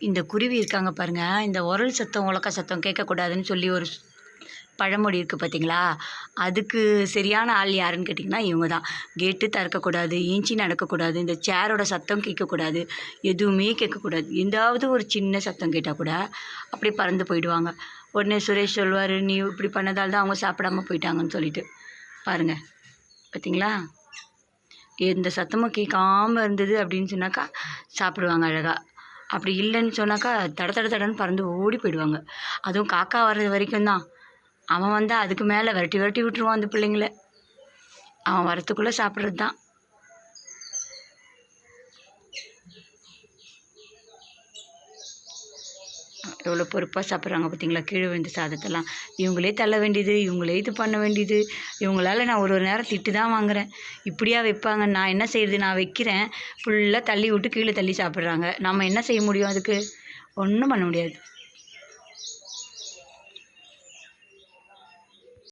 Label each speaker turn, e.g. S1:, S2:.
S1: இந்த குருவி இருக்காங்க பாருங்க. இந்த உரல் சத்தம் உலக்க சத்தம் கேட்கக்கூடாதுன்னு சொல்லி ஒரு பழமொழி இருக்குது பார்த்தீங்களா அதுக்கு சரியான ஆள் யாருன்னு கேட்டிங்கன்னா இவங்க தான் கேட்டு திறக்கக்கூடாது ஈஞ்சி நடக்கக்கூடாது இந்த சேரோட சத்தம் கேட்கக்கூடாது எதுவுமே கேட்கக்கூடாது. எந்தாவது ஒரு சின்ன சத்தம் கேட்டால் கூட அப்படியே பறந்து போயிடுவாங்க. உடனே சுரேஷ் சொல்வார் நீ இப்படி பண்ணதால் தான் அவங்க சாப்பிடாம போயிட்டாங்கன்னு சொல்லிட்டு. பாருங்க. பார்த்தீங்களா எந்த சத்தமும் கேட்காம இருந்தது அப்படின்னு சொன்னாக்கா சாப்பிடுவாங்க அழகாக அப்படி இல்லைன்னு சொன்னாக்கா தட தட தடன்னு பறந்து ஓடி போயிடுவாங்க. அதுவும் காக்கா வர்றது வரைக்கும் தான் அவன் வந்தால் அதுக்கு மேலே விரட்டி விரட்டி விட்டுருவான் அந்த பிள்ளைங்கள. அவன் வரத்துக்குள்ளே சாப்பிட்றது தான் எவ்வளோ பொறுப்பாக சாப்பிட்றாங்க பார்த்தீங்களா கீழே விழுந்த சாதத்தெல்லாம். இவங்களே தள்ள வேண்டியது இவங்களே இது பண்ண வேண்டியது. இவங்களால நான் ஒரு ஒரு நேரம் திட்டு தான் வாங்குறேன். இப்படியா வைப்பாங்க? நான் என்ன செய்கிறது நான் வைக்கிறேன். ஃபுல்லாக தள்ளி விட்டு கீழே தள்ளி சாப்பிட்றாங்க. நம்ம என்ன செய்ய முடியும் அதுக்கு? ஒன்றும் பண்ண முடியாது.